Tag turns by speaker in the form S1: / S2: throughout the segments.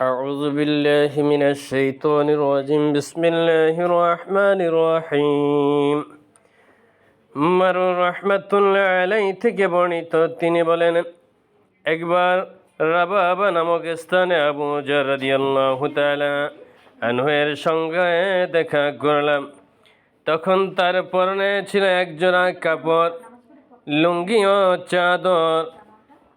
S1: أعوذ بالله من الشيطان الرجيم بسم الله الرحمن الرحيم মারুর রহমাতুল্লাহ আলাই থেকে বর্ণিত তিনি বলেন একবার রাবাবা নামক স্থানে আবু জারাদিয়াল্লাহু তাআলা আনহুয়ের সঙ্গে দেখা করলাম তখন তার পরনে ছিল একজোড়া কাপড় লুঙ্গি ও চাদর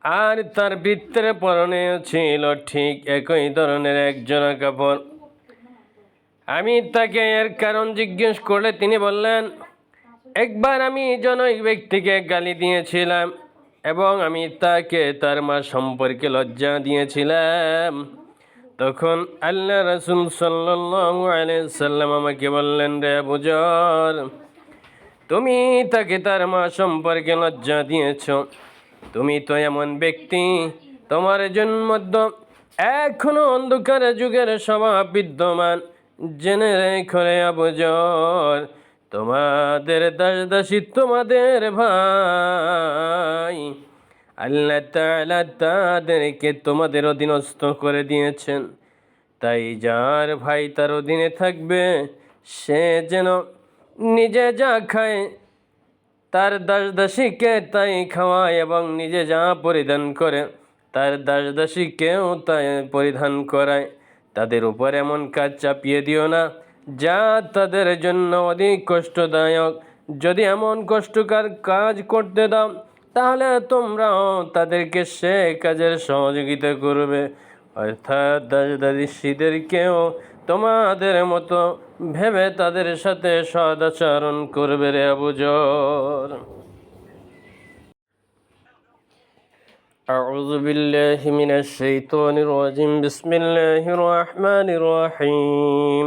S1: আর তার ভিতরে পরনে ছিল ঠিক একই ধরনের একজোড়া কাপড়। আমি তাকে এর কারণ জিজ্ঞেস করলে তিনি বললেন, একবার আমি জনৈক ব্যক্তিকে গালি দিয়েছিলাম এবং আমি তাকে তার মা সম্পর্কে লজ্জা দিয়েছিলাম। তখন আল্লাহ রসুল সাল্লাম আমাকে বললেন, রে বুজর তুমি তাকে তার মা সম্পর্কে লজ্জা দিয়েছ। তুমি তো এমন ব্যক্তি, তোমার জন্ম এখনও অন্ধকার যুগের স্বভাব বিদ্যমান। জেনে রেখো রে আবুজর তোমাদের দাস দাসী তোমাদের ভাই। আল্লাহ তালা তাদেরকে তোমাদের অধীনস্থ করে দিয়েছেন। তাই যার ভাই তার অধীনে থাকবে, সে যেন নিজে যা খায় তার দাস দাসীকে তাই খাওয়ায় এবং নিজে যা পরিধান করে, তার দাস দাসীকেও তাই পরিধান করায়। তাদের উপর এমন কাজ চাপিয়ে দিও না, যা তাদের জন্য অধিক কষ্টদায়ক। যদি এমন কষ্টকর কাজ করতে দাও, তাহলে তোমরাও তাদেরকে সে কাজের সহযোগিতা করবে। অর্থাৎ দাস দাদিসীদেরকেও তোমাদের মতো ভেবে তাদের সাথে সদাচরণ করবে রে আবুজর أعوذ بالله من الشيطان الرجيم بسم الله الرحمن الرحيم